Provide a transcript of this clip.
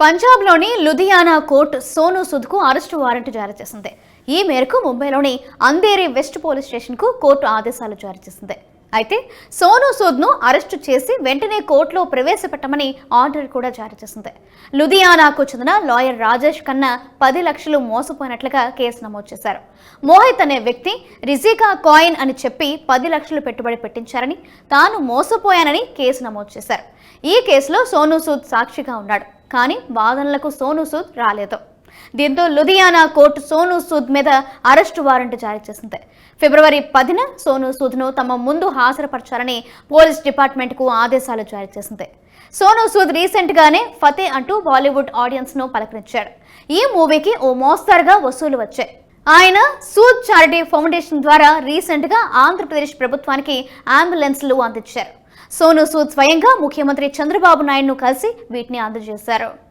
పంజాబ్లోని లుధియానా కోర్టు సోను సుద్కు arrest warrant జారీ చేసింది. ఈ మేరకు ముంబైలోని అంధేరి వెస్ట్ పోలీస్ స్టేషన్కు కోర్టు ఆదేశాలు జారీ చేసింది. అయితే సోను సూద్ను అరెస్టు చేసి వెంటనే కోర్టులో ప్రవేశపెట్టమని ఆర్డర్ కూడా జారీ చేసింది. లుధియానాకు చెందిన లాయర్ రాజేష్ కన్నా పది లక్షలు మోసపోయినట్లుగా కేసు నమోదు చేశారు. మోహిత్ అనే వ్యక్తి రిజికా కాయిన్ అని చెప్పి పది లక్షలు పెట్టుబడి పెట్టించారని తాను మోసపోయానని కేసు నమోదు చేశారు. ఈ కేసులో సోను సూద్ సాక్షిగా ఉన్నాడు. కానీ వాదనలకు సోను సూద్ రాలేదు. దీంతో లుధియానా కోర్టు సోను సూద్ మీద అరెస్టు వారెంట్ జారీ చేసింది. ఫిబ్రవరి పదిన సోను సూద్ను తమ ముందు హాజరుపరచాలని పోలీస్ డిపార్ట్మెంట్కు ఆదేశాలు జారీ చేసింది. సోను సూద్ రీసెంట్గానే ఫతే అంటూ బాలీవుడ్ ఆడియన్స్ను పలకరించాడు. ఈ మూవీకి ఓ మోస్తరుగా వసూలు వచ్చాయి. ఆయన సూద్ చారిటీ ఫౌండేషన్ ద్వారా రీసెంట్గా ఆంధ్రప్రదేశ్ ప్రభుత్వానికి అంబులెన్స్లు అందించారు. సోనూ సూద్ స్వయంగా ముఖ్యమంత్రి చంద్రబాబు నాయుడును కలిసి వీటిని అందజేశారు.